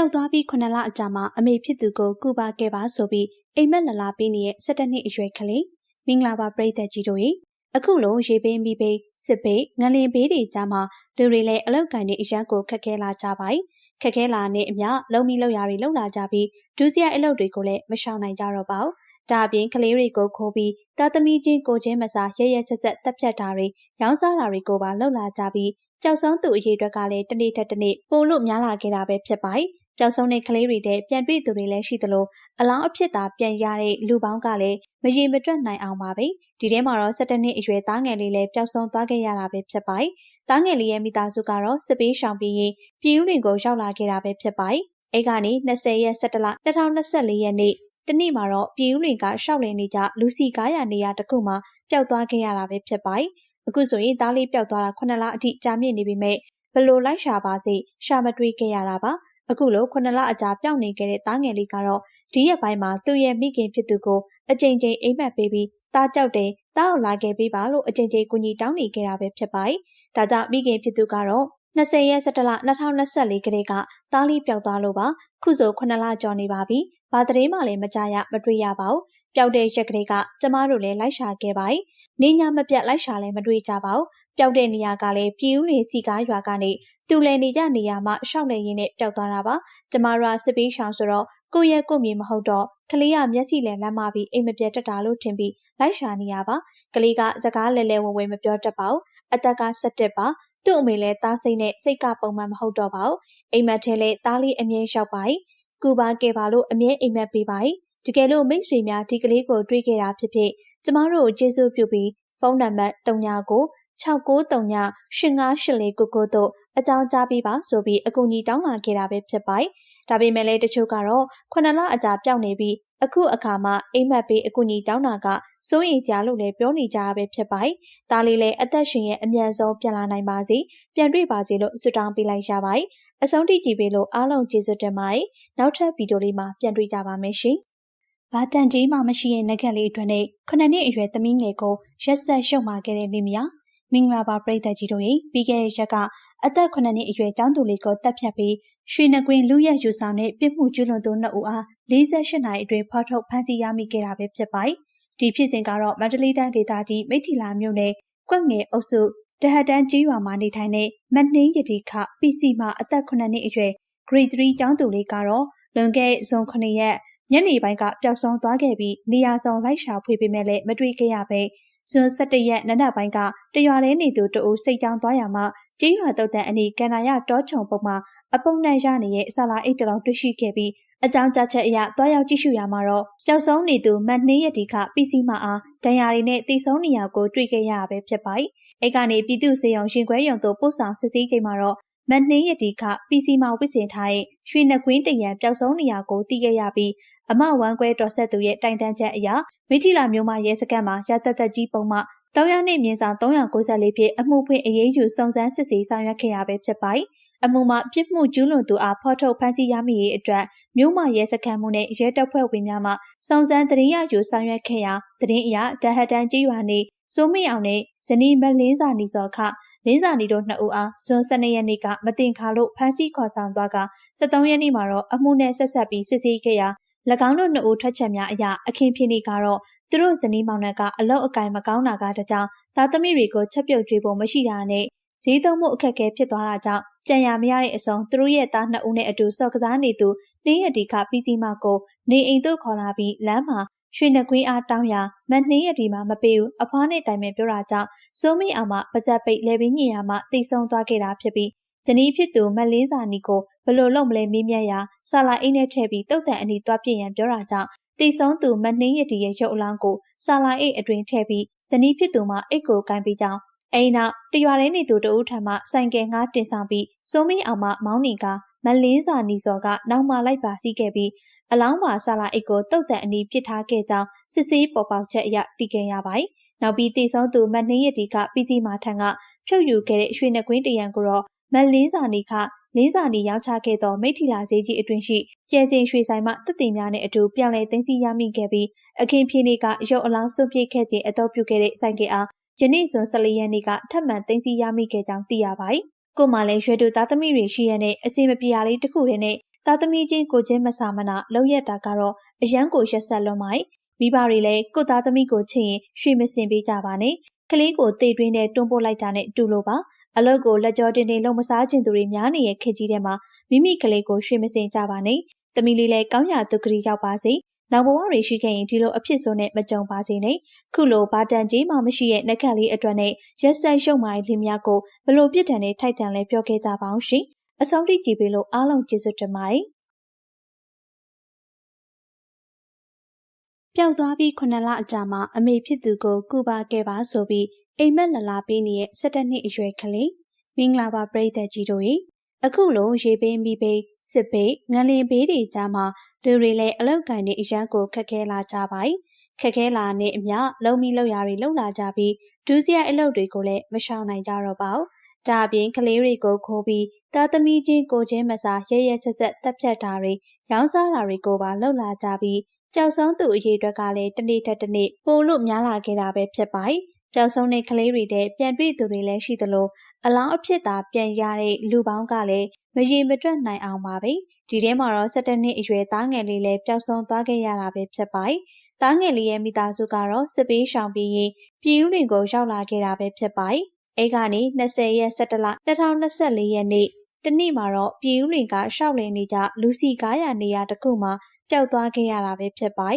ျောက်သွားပြီးခုနှစ်လအကြာမှာအမေဖြစ်သူကိုကူပါခဲ့ပါဆိုပြီးအိမ်မက်လလာပေးနေတဲ့17နှစ်အရွယ်ကလေးမင်္ဂလာပါပရိသတ်ကြီးတို့ရေအခုလိုရေပေးမိပေးစစ်ပေးငလင်ပေးတွေကြားမှာလူတွေလည်းအလောက်ကန်တွေအရန်ကိုခက်ခဲလာကြပါ යි ခက်ခဲလာတဲ့အမျှလုံမီလောက်ရာတွေလောက်လာကြပြီးဒုစရိုက်အလုပ်တွေကိုလည်းမရှောင်နိုင်ကြတော့ပါဘူးဒါအပြင်ကလေးတွေကိုခိုးပြီးသားသမီးချင်းကိုချင်းမစားရရဆက်ဆက်တက်ဖြတ်တာတွေရောင်းစားတာတွေကိုပါလှုပ်လာကြပြီးပျောက်ဆုံးသူအရေးအတွက်ကလည်းတနေ့ထက်တနေ့ပိုလို့များလာခဲ့တာပဲဖြစ်ပါတယ်။ ပျောက်ဆုံးတဲ့ကလေးတွေတဲ့ပြန်တွေ့သူတွေလည်းရှိသလိုအလောင်းအဖြစ်သာပြန်ရတဲ့လူပေါင်းကလည်းမရေမတွက်နိုင်အောင်ပါပဲ။ဒီထဲမှာတော့၁၇နှစ်အရွယ်သားငယ်လေးလည်းပျောက်ဆုံးသွားခဲ့ရတာပဲဖြစ်ပါတယ်။သားငယ်လေးရဲ့မိသားစုကတော့စစ်ပေးရှောင်ပြီးရင်ပြည်ဦးတွေကိုရောက်လာခဲ့တာပဲဖြစ်ပါတယ်။အဲကနေ20ရက်17လ2024ရက်နေ့တနေ့မှာတော့ပြည်ဦးလင်ကရှောက်လည်နေကြလူစီကားရနေရတခုမှပျောက်သွားခဲ့ရတာပဲဖြစ်ပါတယ်။အခုဆိုရင်သားလေးပျောက်သွားတာ9လအထိကြာမြင့်နေပြီမဲ့ဘလို့လိုက်ရှာပါစေရှာမတွေ့ခဲ့ရတာပါ။ အခုလို9လအကြာပျောက်နေခဲ့တဲ့သားငယ်လေးကတော့ဒီရက်ပိုင်းမှာသူ့ရဲ့မိခင်ဖြစ်သူကိုအကြိမ်ကြိမ်အိမ်မက်ပေးပြီးတားကြောက်တယ်တားအောင်လာခဲ့ပေးပါလို့အကြိမ်ကြိမ်ကူညီတောင်းနေခဲ့တာပဲဖြစ်ပါတယ်။ဒါကြောင့်မိခင်ဖြစ်သူကတော့ 20ရက်17လ2024ကလေးကသားလေးပျောက်သွားလို့ပါခုဆို9လကျော်နေပါပြီဘာတရေမှလည်းမကြရမတွေ့ရပါဘူးပျောက်တဲ့ရက်ကလေးကကျမတို့လည်းလိုက်ရှာခဲ့ပါ යි နေညာမပြတ်လိုက်ရှာလည်းမတွေ့ကြပါဘူးပျောက်တဲ့နေရာကလည်းပြည်ဦးတွေစီကားရွာကနေသူ့လည်းနေကြနေရာမှာရှောက်နေရင်းနဲ့ပျောက်သွားတာပါကျမတို့ကစစ်ပေးရှောင်ဆိုတော့ကိုယ့်ရဲ့ကိုမြေမဟုတ်တော့ကလေးကမျက်စိလည်းလမ်းမပြီးအိမ်မပြတ်တက်တာလို့ထင်ပြီးလိုက်ရှာနေရပါကလေးကစကားလဲလဲဝဲဝဲမပြောတတ်ပါဘူးအသက်က17ပါ သူ့အမေလည်းသားစိတ်နဲ့စိတ်ကပုံမှန်မဟုတ်တော့ပါဘူးအိမ်မက်ထဲလည်းသားလေးအမြဲလျှောက်ပါ යි ကူပါကဲပါလို့အမြဲအိမ်မက်ပေးပါ යි တကယ်လို့မိတ်ဆွေများဒီကလေးကိုတွေးခဲ့တာဖြစ်ဖြစ်ကျမတို့ကိုကျေးဇူးပြုပြီးဖုန်းနံပါတ်39ကို 69398584ကိုကိုတို့အကြောင်းကြားပြီးပါဆိုပြီးအကူအညီတောင်းလာခဲ့တာပဲဖြစ်ပါတယ်။ဒါပေမဲ့လည်းတချို့ကတော့ခုနှစ်လအကြာပျောက်နေပြီးအခုအခါမှာအိမ်မက်ပေးအကူအညီတောင်းတာကစိုးရိမ်ကြလို့လည်းပြောနေကြရပဲဖြစ်ပါတယ်။ဒါလေးလည်းအသက်ရှင်ရဲ့အမြန်ဆုံးပြန်လာနိုင်ပါစေ။ပြန်တွေ့ပါစေလို့ဆုတောင်းပေးလိုက်ရပါတယ်။အဆုံးထိကြည့်ပေးလို့အားလုံးကျေးဇူးတင်ပါတယ်။နောက်ထပ်ဗီဒီယိုလေးမှာပြန်တွေ့ကြပါမယ်ရှင်။ဘာတန်ကြီးမှမရှိရဲ့ငကက်လေးအတွက်နဲ့ခုနှစ်နှစ်အရွယ်သမီးငယ်ကိုရက်ဆက်ရှုံမာခဲ့တဲ့လိမယာ မင်္ဂလာပါပရိသတ်ကြီးတို့ရေပြီးခဲ့တဲ့ရက်ကအသက်9နှစ်အရွယ်ကျောင်းသူလေးကိုတပ်ဖြတ်ပြီးရွှေနှကွင်းလူရက်ယူဆောင်တဲ့ပြစ်မှုကျူးလွန်သူနှစ်ဦးအား48နာရီအတွင်းဖော်ထုတ်ဖမ်းဆီးရမိခဲ့တာပဲဖြစ်ပါတယ်။ဒီဖြစ်စဉ်ကတော့မန္တလေးတိုင်းဒေသကြီးမိထီလာမြို့နယ်ကွက်ငယ်အုပ်စုတဟတန်းကြီးရွာမှာနေထိုင်တဲ့မနှင်းရတီခ PC မှာအသက်9နှစ်အရွယ် Grade 3ကျောင်းသူလေးကတော့လွန်ခဲ့ဇွန်9ရက်ညနေပိုင်းကပျောက်ဆုံးသွားခဲ့ပြီးနေရာဆောင်လိုက်ရှာဖွေပေမဲ့လည်းမတွေ့ခဲ့ရပဲ ဇွန်17ရက်နနက်ပိုင်းကတရွာထဲနေသူတအူစိတ်ကြောင်းသွားရမှာကြေးရွာတုတ်တန်အနီးကန်နာရတောချုံပုံမှာအပုံနဲ့ရနေတဲ့ဆလာအိတ်တလုံးတွေ့ရှိခဲ့ပြီးအကြောင်းကြားချက်အရသွားရောက်ကြည့်ရှုရမှာတော့ပျောက်ဆုံးနေသူမတ်နှင်းရတီခပစ္စည်းမအားဒဏ်ရာတွေနဲ့တည်ဆုံးနေရာကိုတွေ့ခဲ့ရတာပဲဖြစ်ပါတယ်။အဲ့ကနေပြည်သူ့စေယုံရှင်ခွဲယုံတို့ပို့ဆောင်စစ်ဆေးချိန်မှာတော့ မနှင်းရတီခပီစီမာဝစ်စင်ထားတဲ့ရွှေနှကွင်းတရံပျောက်ဆုံးနေရာကိုသိခဲ့ရပြီးအမဝမ်းကွဲတော်ဆက်သူရဲ့တိုင်တန်းချက်အရမိထီလာမျိုးမရဲစခန်းမှာရသက်သက်ကြီးပုံမှ300နှစ်မြင်းဆောင်394ဖြင့်အမှုဖွင့်အရေးယူစုံစမ်းစစ်ဆေးဆောင်ရွက်ခဲ့ရပဲဖြစ်ပါတယ်။အမှုမှာပြစ်မှုကျူးလွန်သူအားဖော်ထုတ်ဖမ်းဆီးရမိရေးအတွက်မြို့မရဲစခန်းမှုနဲ့ရဲတပ်ဖွဲ့ဝင်များမှစုံစမ်းတရင်ရယူဆောင်ရွက်ခဲ့ရာတရင်အရဒဟတန်ကြီးရွာနေစိုးမိအောင်နဲ့ဇနီးမလင်းစာနီစော်ခ လင်းစာနီတို့နှစ်ဦးအားဇွန်12ရက်နေ့ကမတင်ခါလို့ဖမ်းဆီးခေါ်ဆောင်သွားက73ရက်နေ့မှာတော့အမှုနဲ့ဆက်ဆက်ပြီးစစ်ဆေးခဲ့ရာ၎င်းတို့နှစ်ဦးထွက်ချက်များအရအခင်းဖြစ်နေကတော့သူတို့ဇနီးမောင်နှံကအလောက်အကင်မကောင်းတာကတကြောင်သားသမီးတွေကိုချက်ပြုတ်ကြွေးဖို့မရှိတာနဲ့ဈေးသုံးမှုအခက်အခဲဖြစ်သွားတာကြောင့်ကြံရမရတဲ့အစုံသူတို့ရဲ့သားနှစ်ဦးနဲ့အတူစော့ကစားနေသူနှင်းရတီကပြီးစီမကိုနေအိမ်သို့ခေါ်လာပြီးလမ်းမှာ ရွှေနှကွင်းအားတောင်းရမနှင်းရတီမှာမပေးဘူးအဖွားနဲ့တိုင်ပင်ပြောတာကြောင့်စိုးမိအောင်မှပါဇက်ပိတ်လဲပြီးညင်ရမှတိတ်ဆုံးသွားခဲ့တာဖြစ်ပြီးဇနီးဖြစ်သူမလင်းစာနီကိုဘလို့လုံမလဲမေးမြန်းရာဆာလာအိတ်နဲ့ထည့်ပြီးတုတ်တန်အနီးသွားပြရန်ပြောတာကြောင့်တည်ဆုံးသူမနှင်းရတီရဲ့ရုပ်အလောင်းကိုဆာလာအိတ်အတွင်ထည့်ပြီးဇနီးဖြစ်သူမှအိတ်ကိုကင်ပြီးကြောင်းအိမ်နောက်တရွာထဲနေသူတဦးထံမှဆိုင်ကယ်ငါးတင်ဆောင်ပြီးစိုးမင်းအောင်မှမောင်းနေက မလင်းစာနီစော်ကနောက်မှလိုက်ပါစီးခဲ့ပြီးအလောင်းပါဆာလာအိတ်ကိုတုတ်တန်အနီးပစ်ထားခဲ့ကြောင်းစစ်ဆေးပေါ်ပေါက်ချက်အရသိခဲ့ရပါတယ်။နောက်ပြီးတည်ဆုံးသူမနှင်းရတီကပြည်စီမာထံကဖြုတ်ယူခဲ့တဲ့ရွှေနှကွင်းတရံကိုတော့မလင်းစာနီခလေးစာနီရောက်ချခဲ့သောမိထီလာဈေးကြီးအတွင်ရှိကျဲစင်ရွှေဆိုင်မှတက်တင်များနဲ့အတူပြောင်းလဲသိမ်းဆည်းရမိခဲ့ပြီးအခင်းဖြစ်နေကရုပ်အလောင်းစွန့်ပစ်ခဲ့ခြင်းအတော့ပြုခဲ့တဲ့ဆိုင်ကအားယနေ့ဇွန်14ရက်နေ့ကထပ်မံသိမ်းဆည်းရမိခဲ့ကြောင်းသိရပါတယ်။ ကိုမှလည်းရွှေတူသားသမီးတွေရှိရတဲ့အစီမပြေရလေးတစ်ခုတည်းနဲ့သားသမီးချင်းကိုချင်းမဆာမနာလုံရက်တာကတော့အရန်ကိုရက်ဆက်လွန်မိုက်မိဘတွေလည်းကိုသားသမီးကိုချစ်ရင်ရွှေမစင်ပေးကြပါနဲ့ကလေးကိုတေတွင်းနဲ့တွန်းပို့လိုက်တာနဲ့တူလို့ပါအလုတ်ကိုလက်ကြောတင်တင်လုံမစားခြင်းသူတွေများနေတဲ့ခေတ်ကြီးထဲမှာမိမိကလေးကိုရွှေမစင်ကြပါနဲ့သမီးလေးလည်းကောင်းရာသူကလေးရောက်ပါစေ နောက်ဘဝတွေရှိခဲ့ရင်ဒီလိုအဖြစ်ဆိုနဲ့မကြုံပါစေနဲ့ခုလိုဘာတန်ကြီးမှမရှိတဲ့နှက်ခတ်လေးအတွက်နဲ့ရက်ဆက်ရှုံမိုင်းလင်းများကိုဘလို့ပြစ်ဒဏ်နဲ့ထိုက်တန်လဲပြောခဲ့ကြပါအောင်ရှင်အဆုံးထိကြည့်ပေးလို့အားလုံးကျေးဇူးတင်ပါတယ်ပျောက်သွားပြီးခုနှစ်လအကြာမှာအမေဖြစ်သူကိုကူပါခဲ့ပါဆိုပြီးအိမ်မက်လလာပေးနေတဲ့၁၇နှစ်အရွယ်ကလေးမင်္ဂလာပါပရိသတ်ကြီးတို့ရေ အခုလိုရေပေးမိပေးစစ်ပေးငလင်ပေးတွေကြားမှာလူတွေလည်းအလောက်ကန်နေအရန်ကိုခက်ခဲလာကြပါ යි ခက်ခဲလာနေအမျှလုံမီလောက်ရာတွေလုံလာကြပြီးဒူးစရိုက်အလုပ်တွေကိုလည်းမရှောင်နိုင်ကြတော့ပါဘူးဒါအပြင်ကလေးတွေကိုခိုးပြီးသားသမီးချင်းကိုချင်းမစာရဲရဲဆက်ဆက်တက်ဖြတ်တာတွေရောင်းစားတာတွေကိုပါလှုပ်လာကြပြီးပျောက်ဆုံးသူအရေးအတွက်ကလည်းတစ်နေ့ထက်တစ်နေ့ပိုလို့များလာခဲ့တာပဲဖြစ်ပါ යි ပျောက်ဆုံးတဲ့ကလေးတွေတဲ့ပြန်တွေ့သူတွေလည်းရှိသလိုအလောင်းအဖြစ်သာပြန်ရတဲ့လူပေါင်းကလည်းမရေမတွက်နိုင်အောင်ပါပဲဒီထဲမှာတော့17နှစ်အရွယ်သားငယ်လေးလည်းပျောက်ဆုံးသွားခဲ့ရတာပဲဖြစ်ပါသားငယ်လေးရဲ့မိသားစုကတော့စစ်ပေးရှောင်ပြီးရင်ပြည်ဦးလွင်ကိုရောက်လာခဲ့တာပဲဖြစ်ပါအဲကနေ20ရက်17လ2024ရက်နေ့တနေ့မှာတော့ပြည်ဦးလွင်ကရှောက်လည်နေကြလူစီကားရနေရာတစ်ခုမှာပျောက်သွားခဲ့ရတာပဲဖြစ်ပါ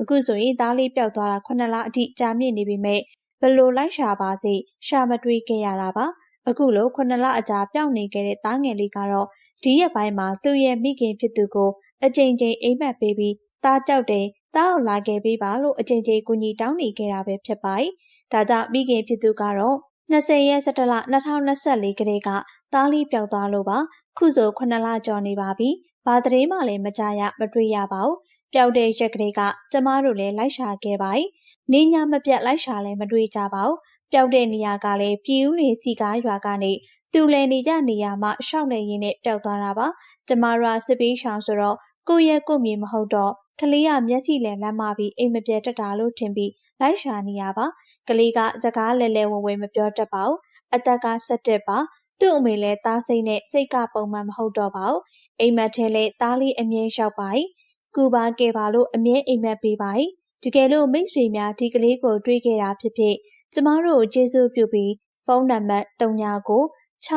အခုဆိုရင်သားလေးပျောက်သွားတာ9လအထိကြာမြင့်နေပြီမဲ့ ဘလို့လိုက်ရှာပါစေရှာမတွေးခဲ့ရတာပါအခုလိုခုနှစ်လအကြာပျောက်နေခဲ့တဲ့သားငယ်လေးကတော့ဒီရက်ပိုင်းမှာသူ့ရဲ့မိခင်ဖြစ်သူကိုအကြိမ်ကြိမ်အိမ်မက်ပေးပြီးသားကြောက်တယ်သားအောင်လာခဲ့ပေးပါလို့အကြိမ်ကြိမ်ကူညီတောင်းနေခဲ့တာပဲဖြစ်ပါတယ်။ဒါကြောင့်မိခင်ဖြစ်သူကတော့20ရက်17လ2024ကလေးကသားလေးပျောက်သွားလို့ပါခုဆို9လကျော်နေပါပြီ။ဘာသတင်းမှလည်းမကြရမတွေ့ရပါဘူး။ပျောက်တဲ့ရက်ကလေးကကျမတို့လည်းလိုက်ရှာခဲ့ပါ යි ။ နေညာမပြတ်လိုက်ရှာလည်းမတွေ့ကြပါဘူး။ပျောက်တဲ့နေရာကလည်းပြည်ဦးနေစီကားရွာကနေသူလည်နေကြနေရာမှာရှောက်နေရင်းနဲ့ပျောက်သွားတာပါ။ကျမတို့စစ်ပေးရှောင်ဆိုတော့ကိုယ့်ရဲ့ကိုမြေမဟုတ်တော့ကလေးကမျက်စိလည်းလမ်းမပြီးအိမ်မပြေတတ်တာလို့ထင်ပြီးလိုက်ရှာနေရပါကလေးကစကားလဲလဲဝင်ဝင်မပြောတတ်ပါဘူးအသက်က17ပါသူ့အမေလည်းသားစိတ်နဲ့စိတ်ကပုံမှန်မဟုတ်တော့ပါဘူးအိမ်မက်ထဲလဲသားလေးအမြဲလျှောက်ပါကူပါကဲပါလို့အမြဲအိမ်မက်ပေးပါ တကယ်လို့မိတ်ဆွေများဒီကလေးကိုတွေးခဲ့တာဖြစ်ဖြစ်ကျမတို့ကိုကျေးဇူးပြုပြီးဖုန်းနံပါတ်39 6939 8584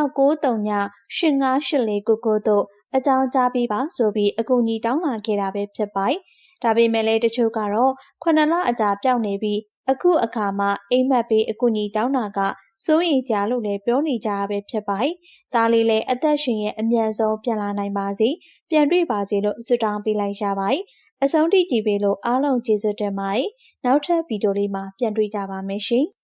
ကိုတို့အကြောင်းကြားပြီးပါဆိုပြီးအကူအညီတောင်းလာခဲ့တာပဲဖြစ်ပါတယ်။ဒါပေမဲ့လည်းတချို့ကတော့ခုနှစ်လအကြာပြောင်းနေပြီးအခုအခါမှအိမ်မက်ပေးအကူအညီတောင်းတာကစိုးရိမ်ကြလို့လည်းပြောနေကြရပဲဖြစ်ပါတယ်။ဒါလေးလည်းအသက်ရှင်ရဲ့အမြန်ဆုံးပြန်လာနိုင်ပါစေ။ပြန်တွေ့ပါစေလို့ဆုတောင်းပေးလိုက်ရပါတယ်။ အဆုံးထိကြည့်ပေးလို့အားလုံးကျေးဇူးတင်ပါတယ်။နောက်ထပ်ဗီဒီယိုလေးမှာပြန်တွေ့ကြပါမယ်ရှင်။